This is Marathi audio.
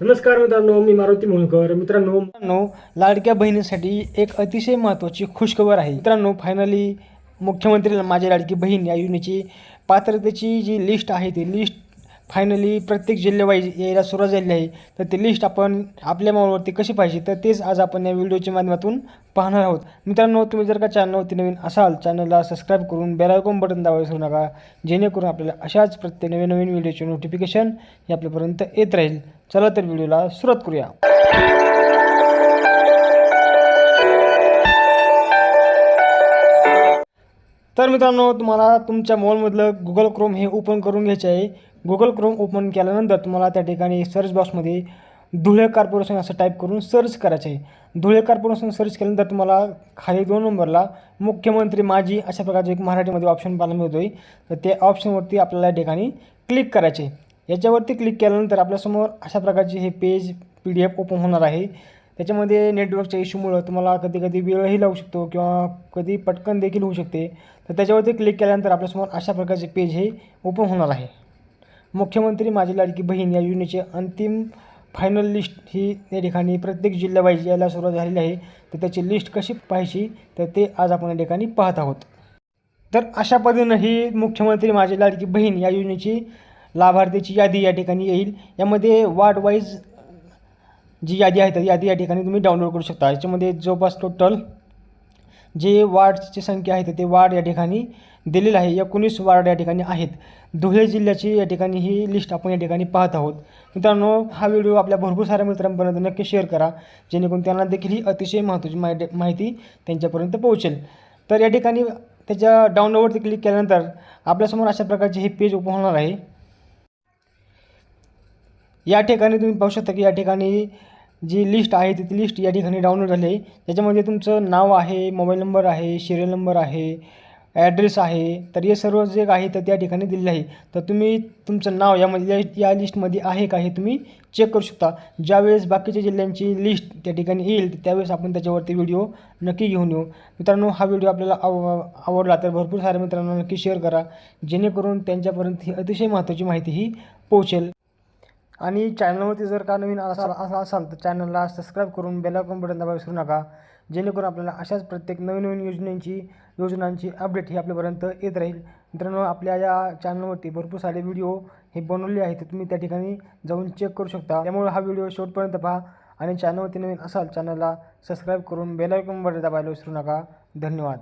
नमस्कार मित्रांनो मी मारुती मुळकर मित्रांनो मित्रांनो लाडक्या बहिणीसाठी एक अतिशय महत्त्वाची खुशखबर आहे. मित्रांनो फायनली मुख्यमंत्री माझी लाडकी बहीण या योजनेची पात्रतेची जी लिस्ट आहे ती लिस्ट फायनली प्रत्येक जिल्ह्यावाईज यायला सुरुवात झालेली आहे. तर ती लिस्ट आपण आपल्या मोबाईलवरती कशी पाहिजे तर तेच आज आपण या व्हिडिओच्या माध्यमातून पाहणार आहोत. मित्रांनो तुम्ही जर का चॅनलवरती नवीन असाल चॅनलला सबस्क्राईब करून बेलायकॉन बटन दाबायला विसरू नका. जेणेकरून आपल्याला अशाच प्रत्येक नवीन नवीन व्हिडिओचे नोटिफिकेशन हे आपल्यापर्यंत येत राहील. चला तर व्हिडिओला सुरुवात करूया. तर मित्रांनो तुम्हाला तुमच्या मोबाईलमधलं गुगल क्रोम हे ओपन करून घ्यायचे आहे. गुगल क्रोम ओपन केल्यानंतर तुम्हाला त्या ठिकाणी सर्च बॉक्समध्ये धुळे कॉर्पोरेशन असं टाईप करून सर्च करायचं आहे. धुळे कॉर्पोरेशन सर्च केल्यानंतर तुम्हाला खाली दोन नंबरला मुख्यमंत्री माझी अशा प्रकारचे एक मराठीमध्ये ऑप्शन पाहायला मिळतो आहे तर त्या ऑप्शनवरती आपल्याला या ठिकाणी क्लिक करायचे याच्यावरती क्लिक केल्यानंतर आपल्यासमोर अशा प्रकारचे हे page P D F open होणार आहे. त्याच्यामध्ये नेटवर्कच्या इश्यूमुळं तुम्हाला कधी कधी वेळही लावू शकतो किंवा कधी पटकन देखील होऊ शकते. तर त्याच्यावरती क्लिक केल्यानंतर आपल्यासमोर अशा प्रकारचे पेज हे ओपन होणार आहे. मुख्यमंत्री माझी लाडकी बहीण या योजनेचे अंतिम फायनल लिस्ट ही या ठिकाणी प्रत्येक जिल्ह्यावाईज यायला सुरुवात झालेली आहे. तर त्याची लिस्ट कशी पाहायची? तर ते आज आपण या ठिकाणी पाहत आहोत. तर अशा पद्धतीनं ही मुख्यमंत्री माझी लाडकी बहीण या योजनेची लाभार्थीची यादी या ठिकाणी येईल. यामध्ये वार्ड वाईज जी यादी आहे तर यादी या ठिकाणी तुम्ही डाउनलोड करू शकता. याच्यामध्ये जवळपास टोटल जे वार्डची संख्या आहे ते वार्ड या ठिकाणी दिलेलं आहे. एकोणीस वार्ड या ठिकाणी आहेत. धुळे जिल्ह्याची या ठिकाणी ही लिस्ट आपण या ठिकाणी पाहत आहोत. मित्रांनो हा व्हिडिओ आपल्या भरपूर साऱ्या मित्रांपर्यंत नक्की शेअर करा. जेणेकरून त्यांना देखील ही अतिशय महत्त्वाची माहिती माहिती त्यांच्यापर्यंत पोहोचेल. तर या ठिकाणी त्याच्या डाउनलोडवरती क्लिक केल्यानंतर आपल्यासमोर अशा प्रकारचे हे पेज ओपन होणार आहे. या ठिकाणी तुम्ही पाहू शकता की या ठिकाणी जी लिस्ट आहे ती लिस्ट या ठिकाणी डाउनलोड झाली आहे. त्याच्यामध्ये तुमचं नाव आहे मोबाईल नंबर आहे सिरियल नंबर आहे ॲड्रेस आहे. तर हे सर्व जे आहे तर त्या ठिकाणी दिलेलं आहे. तर तुम्ही तुमचं नाव यामध्ये या या लिस्टमध्ये आहे का हे तुम्ही चेक करू शकता. ज्यावेळेस बाकीच्या जिल्ह्यांची लिस्ट त्या ठिकाणी येईल त्यावेळेस आपण त्याच्यावरती व्हिडिओ नक्की घेऊन येऊ. मित्रांनो हा व्हिडिओ आपल्याला आव आवडला तर भरपूर साऱ्या मित्रांना नक्की शेअर करा. जेणेकरून त्यांच्यापर्यंत ही अतिशय महत्त्वाची माहिती ही पोहोचेल. आणि चॅनलवरती जर का नवीन असाल असा असाल तर चॅनलला सबस्क्राईब करून बेलायकॉन बटन दाबायला विसरू नका. जेणेकरून आपल्याला अशाच प्रत्येक नवीन नवीन योजनांची योजनांची अपडेट ही आपल्यापर्यंत येत राहील. मित्रांनो आपल्या या चॅनलवरती भरपूर सारे व्हिडिओ हे बनवले आहेत. तुम्ही त्या ठिकाणी जाऊन चेक करू शकता. त्यामुळे हा व्हिडिओ शेवटपर्यंत पहा. आणि चॅनलवरती नवीन असाल चॅनलला सबस्क्राईब करून बेलायकॉन बटन दाबायला विसरू नका. धन्यवाद.